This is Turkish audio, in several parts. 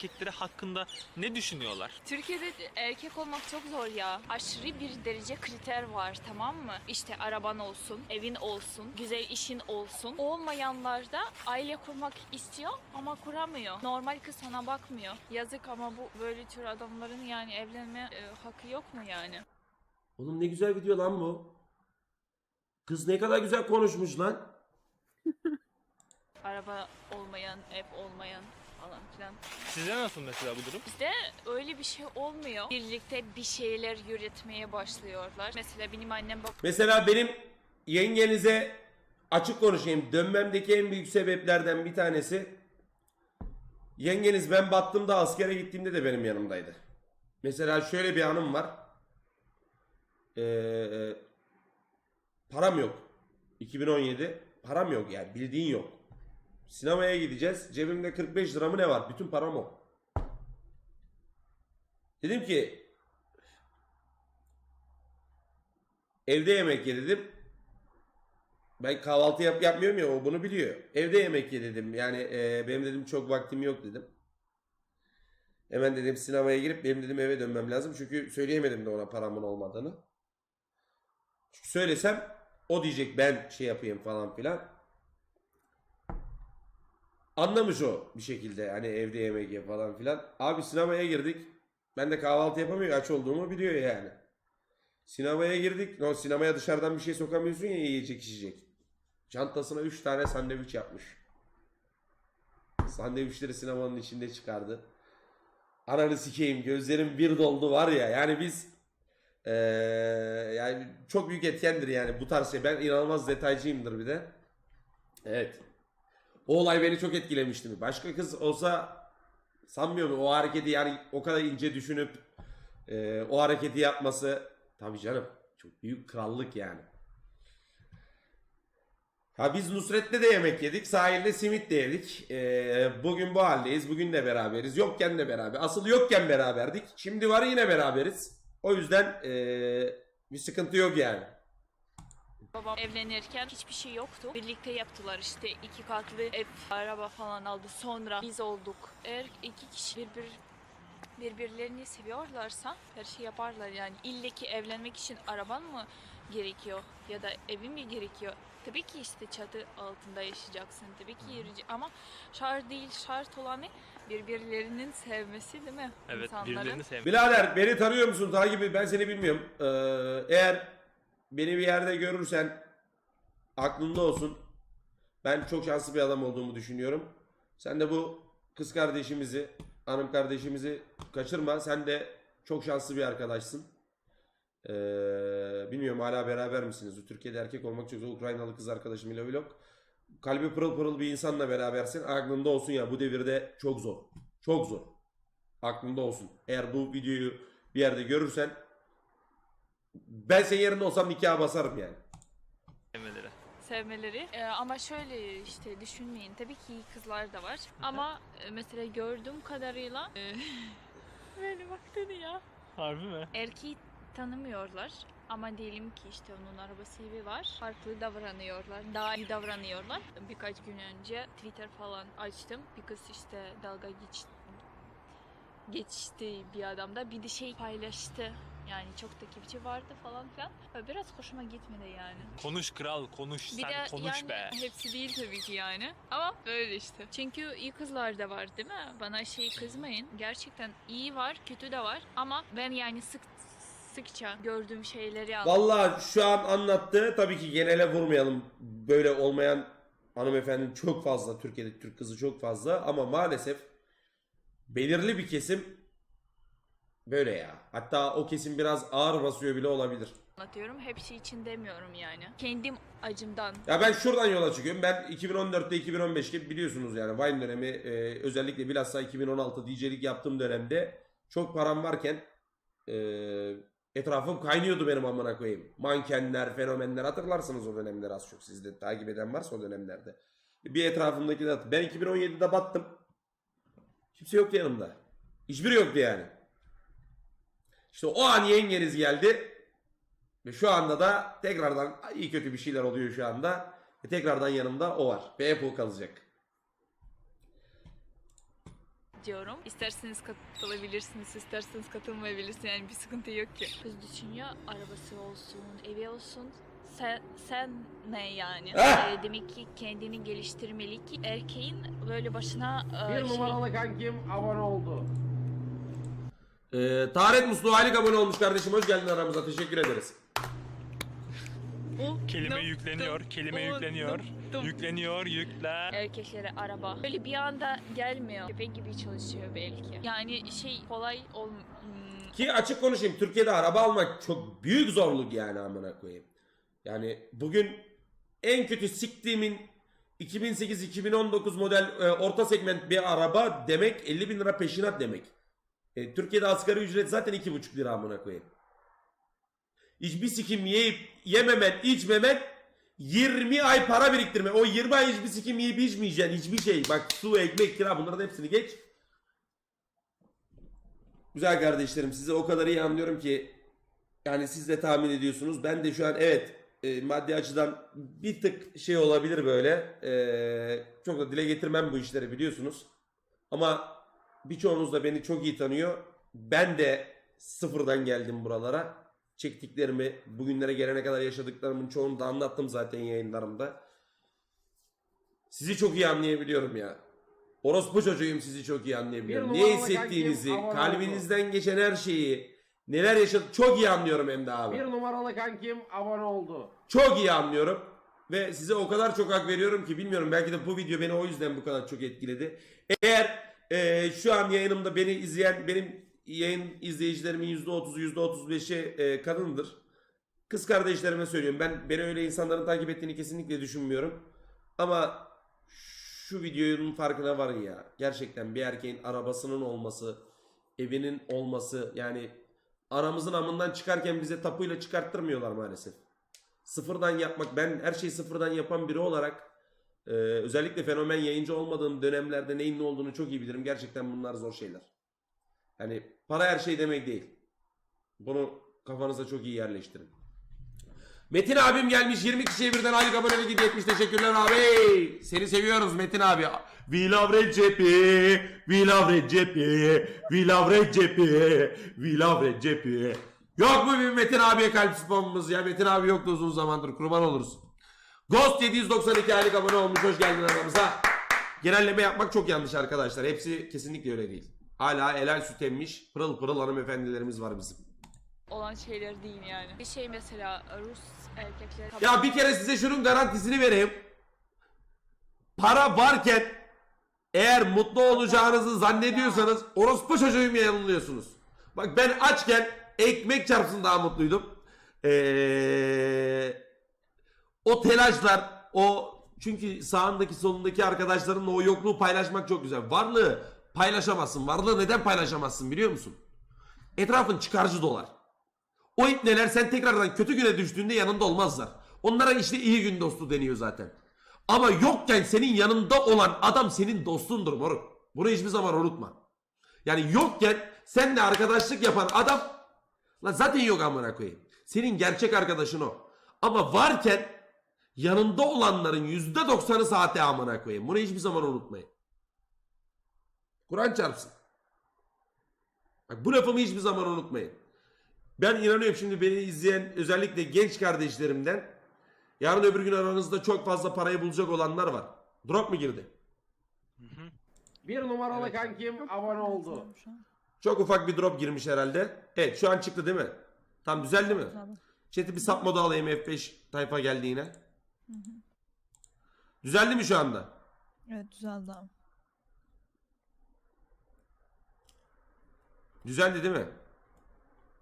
erkekleri hakkında ne düşünüyorlar? Türkiye'de erkek olmak çok zor ya. Aşırı bir derece kriter var tamam mı? İşte araban olsun, evin olsun, güzel işin olsun. Olmayanlar da aile kurmak istiyor ama kuramıyor. Normal kız sana bakmıyor. Yazık ama bu böyle tür adamların yani evlenme e, hakkı yok mu yani? Oğlum ne güzel video lan bu. Kız ne kadar güzel konuşmuş lan. Araba olmayan, ev olmayan falan. Size nasıl mesela bu durum? Bizde öyle bir şey olmuyor. Birlikte bir şeyler üretmeye başlıyorlar. Mesela benim annem bak Mesela benim yengenize açık konuşayım. Dönmemdeki en büyük sebeplerden bir tanesi yengeniz ben battığımda askere gittiğimde de benim yanımdaydı. Mesela şöyle bir anım var. Ee, param yok. 2017 param yok yani bildiğin yok. Sinemaya gideceğiz. Cebimde 45 lira mı ne var? Bütün param o. Dedim ki Evde yemek ye dedim. Ben kahvaltı yap yapmıyorum ya o bunu biliyor. Evde yemek ye dedim. Yani e, benim dedim çok vaktim yok dedim. Hemen dedim sinemaya girip benim dedim eve dönmem lazım. Çünkü söyleyemedim de ona paramın olmadığını. Çünkü söylesem o diyecek ben şey yapayım falan filan. Anlamış o bir şekilde hani evde yemek ye falan filan. Abi sinemaya girdik. Ben de kahvaltı yapamıyor aç olduğumu biliyor yani. Sinemaya girdik. No, sinemaya dışarıdan bir şey sokamıyorsun ya yiyecek içecek. Çantasına 3 tane sandviç yapmış. Sandviçleri sinemanın içinde çıkardı. Ananı sikeyim gözlerim bir doldu var ya. Yani biz eee, yani çok büyük etkendir yani bu tarz şey. Ben inanılmaz detaycıyımdır bir de. Evet. O olay beni çok etkilemişti. Başka kız olsa sanmıyorum o hareketi yani o kadar ince düşünüp eee, o hareketi yapması tabii canım çok büyük krallık yani. Ha biz Nusret'le de yemek yedik. Sahilde simit de yedik. Ee, bugün bu haldeyiz. Bugün de beraberiz. Yokken de beraber. Asıl yokken beraberdik. Şimdi var yine beraberiz. O yüzden ee, bir sıkıntı yok yani. Babam evlenirken hiçbir şey yoktu. Birlikte yaptılar işte iki katlı ev, araba falan aldı. Sonra biz olduk. Eğer iki kişi birbir birbirlerini seviyorlarsa her şey yaparlar yani. İlle ki evlenmek için araban mı gerekiyor ya da evin mi gerekiyor? Tabii ki işte çatı altında yaşayacaksın. Tabii ki yürüyecek ama şart değil. Şart olan ne? Birbirlerinin sevmesi değil mi? Evet İnsanların. birbirlerini sevmek. Birader beni tanıyor musun? Takip et. Ben seni bilmiyorum. Ee, eğer beni bir yerde görürsen aklında olsun. Ben çok şanslı bir adam olduğumu düşünüyorum. Sen de bu kız kardeşimizi, hanım kardeşimizi kaçırma. Sen de çok şanslı bir arkadaşsın. Ee, bilmiyorum hala beraber misiniz? Türkiye'de erkek olmak çok zor. Ukraynalı kız arkadaşım ile vlog. Kalbi pırıl pırıl bir insanla berabersin. Aklında olsun ya bu devirde çok zor. Çok zor. Aklında olsun. Eğer bu videoyu bir yerde görürsen ben senin yerinde olsam nikaha basarım yani. sevmeleri. sevmeleri. Ee, ama şöyle işte düşünmeyin. Tabii ki iyi kızlar da var. Ama e, mesela gördüğüm kadarıyla e, böyle baktın ya. Harbi mi? Erkeği tanımıyorlar. Ama diyelim ki işte onun arabası evi var. Farklı davranıyorlar. Daha iyi davranıyorlar. Birkaç gün önce Twitter falan açtım. Bir kız işte dalga geç, geçti bir adamda. Bir de şey paylaştı. Yani çok takipçi vardı falan filan. Biraz hoşuma gitmedi yani. Konuş kral konuş Bir sen de konuş yani be. hepsi değil tabii ki yani. Ama böyle işte. Çünkü iyi kızlar da var değil mi? Bana şey kızmayın. Gerçekten iyi var, kötü de var. Ama ben yani sık sıkça gördüğüm şeyleri anlatıyorum. Vallahi şu an anlattığı tabii ki genele vurmayalım. Böyle olmayan hanımefendi çok fazla. Türkiye'de Türk kızı çok fazla ama maalesef belirli bir kesim böyle ya. Hatta o kesim biraz ağır basıyor bile olabilir. anlatıyorum. Hepsi için demiyorum yani. Kendim acımdan. Ya ben şuradan yola çıkıyorum. Ben 2014'te 2015'te biliyorsunuz yani Vine dönemi e, özellikle bilhassa 2016 DJ'lik yaptığım dönemde çok param varken e, etrafım kaynıyordu benim amına koyayım. Mankenler, fenomenler hatırlarsınız o dönemleri az çok sizde takip eden varsa o dönemlerde. Bir etrafımdaki de ben 2017'de battım. Kimse yoktu yanımda. Hiçbiri yoktu yani. İşte o an yengeniz geldi. Ve şu anda da tekrardan iyi kötü bir şeyler oluyor şu anda. Ve tekrardan yanımda o var. Ve Apple kalacak. diyorum. İsterseniz katılabilirsiniz, isterseniz katılmayabilirsiniz. Yani bir sıkıntı yok ki. Kız düşünüyor arabası olsun, evi olsun. Sen, sen ne yani? Ah! Ee, demek ki kendini geliştirmeli ki erkeğin böyle başına e, Bir şey- numaralı kankim abone oldu. Ee, Taharet Musluğu aylık abone olmuş kardeşim. Hoş geldin aramıza. Teşekkür ederiz. Kelime yükleniyor, kelime yükleniyor. Yükleniyor, yükler. erkeklere araba böyle bir anda gelmiyor. Köpek gibi çalışıyor belki. Yani şey kolay ol hmm, Ki açık konuşayım. Türkiye'de araba almak çok büyük zorluk yani amına koyayım. Yani bugün en kötü siktiğimin 2008-2019 model e, orta segment bir araba demek 50 bin lira peşinat demek. E, Türkiye'de asgari ücret zaten 2,5 lira amına koyayım. Hiçbir sikim yiyip yememen, içmemen 20 ay para biriktirme. O 20 ay hiçbir sikim yiyip içmeyeceksin. Hiçbir şey. Bak su, ekmek, kira bunların hepsini geç. Güzel kardeşlerim sizi o kadar iyi anlıyorum ki yani siz de tahmin ediyorsunuz. Ben de şu an evet e, maddi açıdan bir tık şey olabilir böyle. E, çok da dile getirmem bu işleri biliyorsunuz. Ama birçoğunuz da beni çok iyi tanıyor. Ben de sıfırdan geldim buralara. Çektiklerimi, bugünlere gelene kadar yaşadıklarımın çoğunu da anlattım zaten yayınlarımda. Sizi çok iyi anlayabiliyorum ya. Orospu çocuğuyum sizi çok iyi anlayabiliyorum. Bir Ne numaralı hissettiğinizi, kankim, kalbinizden geçen her şeyi, neler yaşadı çok iyi anlıyorum hem de abi. Bir numaralı kankim abone oldu. Çok iyi anlıyorum. Ve size o kadar çok hak veriyorum ki bilmiyorum belki de bu video beni o yüzden bu kadar çok etkiledi. Eğer e, şu an yayınımda beni izleyen benim yayın izleyicilerimin %30'u %35'i e, kadındır. Kız kardeşlerime söylüyorum. Ben beni öyle insanların takip ettiğini kesinlikle düşünmüyorum. Ama şu videonun farkına varın ya. Gerçekten bir erkeğin arabasının olması, evinin olması yani aramızın amından çıkarken bize tapuyla çıkarttırmıyorlar maalesef sıfırdan yapmak ben her şeyi sıfırdan yapan biri olarak e, özellikle fenomen yayıncı olmadığım dönemlerde neyin ne olduğunu çok iyi bilirim. Gerçekten bunlar zor şeyler. Yani para her şey demek değil. Bunu kafanıza çok iyi yerleştirin. Metin abim gelmiş 20 kişiye birden aylık abonelik hediye etmiş. Teşekkürler abi. Seni seviyoruz Metin abi. We love Recep'i. We love Recep'i. We love Recep'i. We love Recep'i. Yok mu bir Metin abiye kalp spamımız ya? Metin abi yoktu uzun zamandır. Kurban oluruz. Ghost 792 aylık abone olmuş. Hoş geldin aramıza. Genelleme yapmak çok yanlış arkadaşlar. Hepsi kesinlikle öyle değil. Hala helal süt emmiş pırıl pırıl hanımefendilerimiz var bizim. olan şeyler değil yani. Bir şey mesela Rus erkekler Ya bir kere size şunun garantisini vereyim. Para varken eğer mutlu olacağınızı zannediyorsanız orospu çocuğuyum yanılıyorsunuz. Bak ben açken ekmek çarpsın daha mutluydum. Ee, o telaşlar, o çünkü sağındaki solundaki arkadaşlarınla o yokluğu paylaşmak çok güzel. Varlığı paylaşamazsın. Varlığı neden paylaşamazsın biliyor musun? Etrafın çıkarcı dolar. O ipneler sen tekrardan kötü güne düştüğünde yanında olmazlar. Onlara işte iyi gün dostu deniyor zaten. Ama yokken senin yanında olan adam senin dostundur moruk. Bunu hiçbir zaman unutma. Yani yokken seninle arkadaşlık yapan adam lan zaten yok amına koyayım. Senin gerçek arkadaşın o. Ama varken yanında olanların yüzde doksanı sahte amına koyayım. Bunu hiçbir zaman unutmayın. Kur'an çarpsın. Bak bu lafımı hiçbir zaman unutmayın. Ben inanıyorum şimdi beni izleyen özellikle genç kardeşlerimden yarın öbür gün aranızda çok fazla parayı bulacak olanlar var. Drop mu girdi? Bir numaralı kankim abone oldu. Çok ufak bir drop girmiş herhalde. Evet şu an çıktı değil mi? Tam düzeldi mi? Chat'i bir sap moda alayım F5 tayfa geldi yine. Düzeldi mi şu anda? Evet düzeldi abi. Düzeldi değil mi?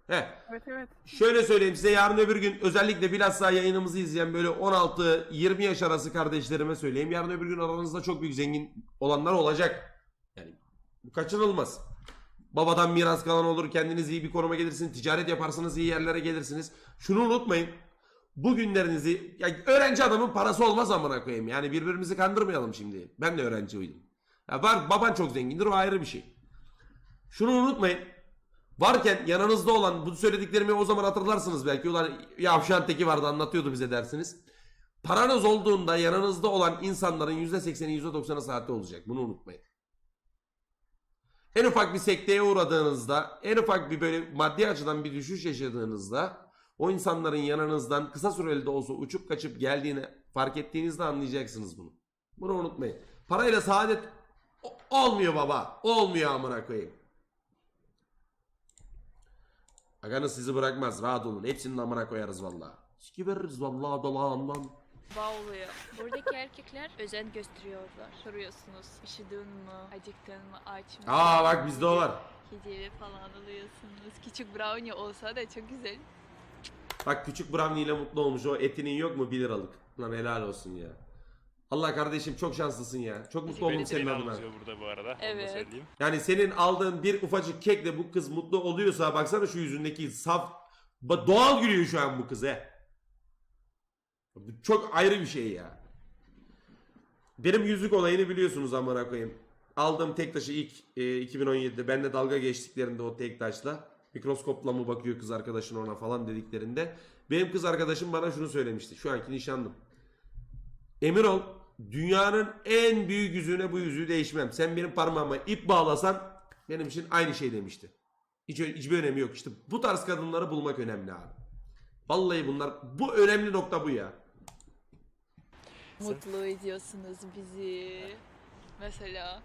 He. Evet evet. Şöyle söyleyeyim size yarın öbür gün özellikle bilhassa yayınımızı izleyen böyle 16-20 yaş arası kardeşlerime söyleyeyim. Yarın öbür gün aranızda çok büyük zengin olanlar olacak. Yani bu kaçınılmaz. Babadan miras kalan olur kendiniz iyi bir konuma gelirsiniz. Ticaret yaparsınız iyi yerlere gelirsiniz. Şunu unutmayın. Bu günlerinizi ya öğrenci adamın parası olmaz amına koyayım. Yani birbirimizi kandırmayalım şimdi. Ben de öğrenciydim. Ya var baban çok zengindir o ayrı bir şey. Şunu unutmayın. Varken yanınızda olan bu söylediklerimi o zaman hatırlarsınız belki. Ulan yavşan teki vardı anlatıyordu bize dersiniz. Paranız olduğunda yanınızda olan insanların %80'i %90'ı saatte olacak. Bunu unutmayın. En ufak bir sekteye uğradığınızda, en ufak bir böyle maddi açıdan bir düşüş yaşadığınızda o insanların yanınızdan kısa süreli de olsa uçup kaçıp geldiğini fark ettiğinizde anlayacaksınız bunu. Bunu unutmayın. Parayla saadet olmuyor baba. Olmuyor amına koyayım. Aganız sizi bırakmaz. Rahat olun. Hepsinin amına koyarız vallahi. Siki veririz vallahi dalağından. Bağ oluyor. Buradaki erkekler özen gösteriyorlar. Soruyorsunuz üşüdün mü, acıktın mı, aç mı? Aa bak bizde o var. Hediye falan alıyorsunuz. Küçük brownie olsa da çok güzel. Bak küçük brownie ile mutlu olmuş. O etinin yok mu 1 liralık. Lan helal olsun ya. Allah kardeşim çok şanslısın ya. Çok mutlu oldum senin adına. burada bu arada. Evet. söyleyeyim. Yani senin aldığın bir ufacık kekle bu kız mutlu oluyorsa baksana şu yüzündeki saf ba- doğal gülüyor şu an bu kız he. Bu çok ayrı bir şey ya. Benim yüzük olayını biliyorsunuz amına koyayım. Aldığım tek taşı ilk e, 2017'de benle dalga geçtiklerinde o tek taşla mikroskopla mı bakıyor kız arkadaşın ona falan dediklerinde benim kız arkadaşım bana şunu söylemişti. Şu anki nişanlım. Emin ol dünyanın en büyük yüzüğüne bu yüzüğü değişmem. Sen benim parmağıma ip bağlasan benim için aynı şey demişti. Hiç, hiçbir önemi yok. İşte bu tarz kadınları bulmak önemli abi. Vallahi bunlar bu önemli nokta bu ya. Mutlu ediyorsunuz bizi. Mesela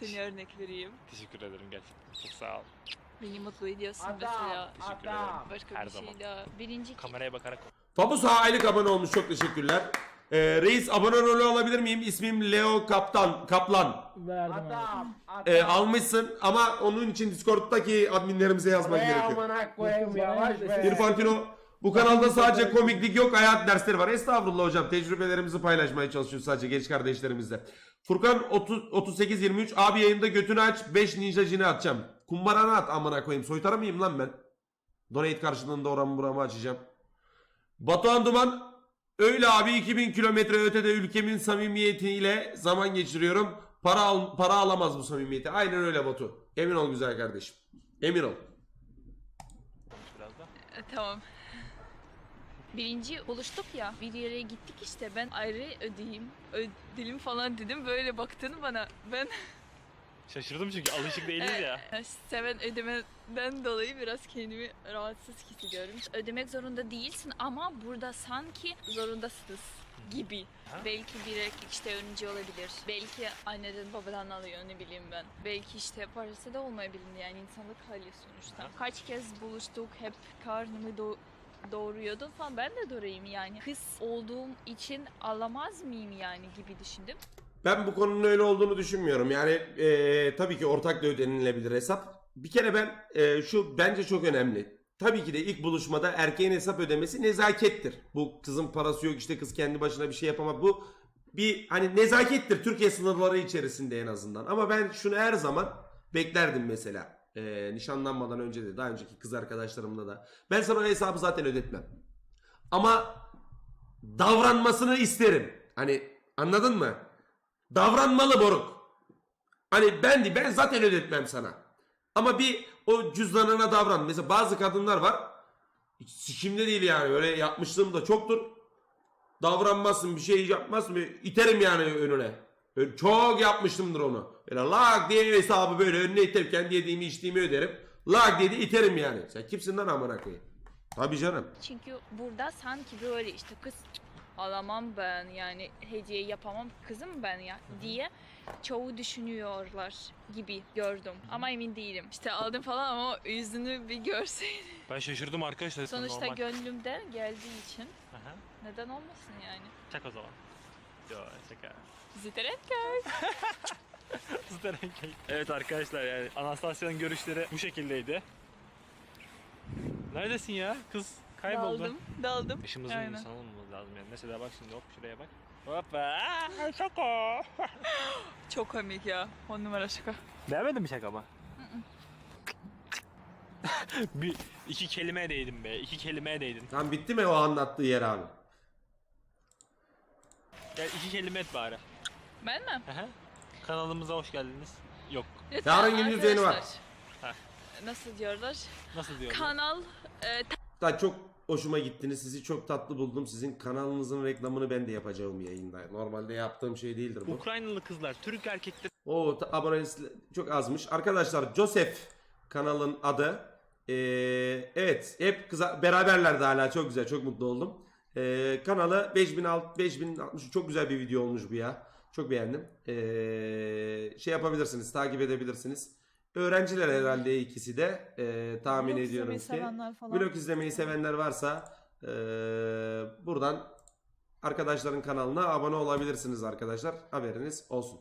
seni örnek vereyim. Teşekkür ederim gerçekten. Çok sağ ol. Beni mutlu ediyorsun Adam, mesela. Teşekkür adam. Başka Her bir zaman. şey daha. Birinci Kameraya bakarak Fabus ha aylık abone olmuş. Çok teşekkürler. Ee, reis abone rolü alabilir miyim? İsmim Leo Kaptan. Kaplan. Adam. Adam. Ee, almışsın ama onun için Discord'daki adminlerimize yazmak gerekiyor. amına koyayım yavaş be. İrfantino bu kanalda sadece komiklik yok hayat dersleri var. Estağfurullah hocam tecrübelerimizi paylaşmaya çalışıyoruz sadece genç kardeşlerimizle. Furkan 30, 38 23 abi yayında götünü aç 5 ninja jini atacağım. Kumbarana at amına koyayım soytara mıyım lan ben? Donate karşılığında oramı buramı açacağım. Batuhan Duman öyle abi 2000 kilometre ötede ülkemin samimiyetiyle zaman geçiriyorum. Para al, para alamaz bu samimiyeti. Aynen öyle Batu. Emin ol güzel kardeşim. Emin ol. konuş biraz da. E, Tamam. Birinci buluştuk ya bir yere gittik işte ben ayrı ödeyeyim ödelim falan dedim böyle baktın bana ben Şaşırdım çünkü alışık değiliz ya. seven ödemeden dolayı biraz kendimi rahatsız hissediyorum. Ödemek zorunda değilsin ama burada sanki zorundasınız gibi. Ha? Belki bir erkek işte öğrenci olabilir. Belki anneden babadan alıyor ne bileyim ben. Belki işte parası da olmayabilir yani insanlık hali sonuçta. Ha? Kaç kez buluştuk hep karnımı do doğuruyordun falan ben de doğrayayım yani. Kız olduğum için alamaz mıyım yani gibi düşündüm. Ben bu konunun öyle olduğunu düşünmüyorum. Yani e, tabii ki ortak da ödenilebilir hesap. Bir kere ben e, şu bence çok önemli. Tabii ki de ilk buluşmada erkeğin hesap ödemesi nezakettir. Bu kızın parası yok işte kız kendi başına bir şey yapamaz. Bu bir hani nezakettir Türkiye sınırları içerisinde en azından. Ama ben şunu her zaman beklerdim mesela. E, nişanlanmadan önce de daha önceki kız arkadaşlarımla da. Ben sana o hesabı zaten ödetmem. Ama davranmasını isterim. Hani anladın mı? Davranmalı moruk. Hani ben de ben zaten ödetmem sana. Ama bir o cüzdanına davran. Mesela bazı kadınlar var. Sikimde değil yani. Öyle yapmışlığım da çoktur. Davranmazsın bir şey yapmazsın. iterim yani önüne. Çok yapmıştımdır onu. Böyle lak diye hesabı böyle önüne iterim. Kendi yediğimi içtiğimi öderim. Lak diye de iterim yani. Sen kimsin lan amına koyayım? Tabii canım. Çünkü burada sanki böyle işte kız alamam ben yani hediye yapamam kızım ben ya diye çoğu düşünüyorlar gibi gördüm ama emin değilim. İşte aldım falan ama yüzünü bir görseydin. Ben şaşırdım arkadaşlar. Sonuçta normal. gönlümde geldiği için Aha. neden olmasın yani. Çak o zaman. Yo şaka. Ziterenköy. Zıtarenköy. Evet arkadaşlar yani Anastasya'nın görüşleri bu şekildeydi. Neredesin ya? Kız kayboldu. Daldım, daldım. Işımızın Aynen. insan olmamız lazım yani. Mesela bak şimdi hop şuraya bak. Hoppa. Şaka. Çok komik ya. On numara şaka. Beğenmedin mi şakamı? bir iki kelime değdin be. iki kelime değdin. Tam bitti mi o anlattığı yer abi? Gel iki kelime et bari. Ben mi? Aha. Kanalımıza hoş geldiniz. Yok. Lütfen Yarın gündüz yayını var. arkadaşlar. Nasıl diyorlar? Nasıl diyorlar? Kanal e, Da çok hoşuma gittiniz. Sizi çok tatlı buldum. Sizin kanalınızın reklamını ben de yapacağım yayında. Normalde yaptığım şey değildir bu. Ukraynalı kızlar Türk erkekleri O ta- abonesi çok azmış. Arkadaşlar Joseph kanalın adı. Ee, evet hep kıza beraberlerdi hala çok güzel çok mutlu oldum. Ee, kanalı 5006 5060 çok güzel bir video olmuş bu ya. Çok beğendim. Ee, şey yapabilirsiniz takip edebilirsiniz. Öğrenciler herhalde ikisi de ee, tahmin Vlog ediyorum ki. falan. Vlog izlemeyi sevenler varsa ee, buradan arkadaşların kanalına abone olabilirsiniz arkadaşlar. Haberiniz olsun.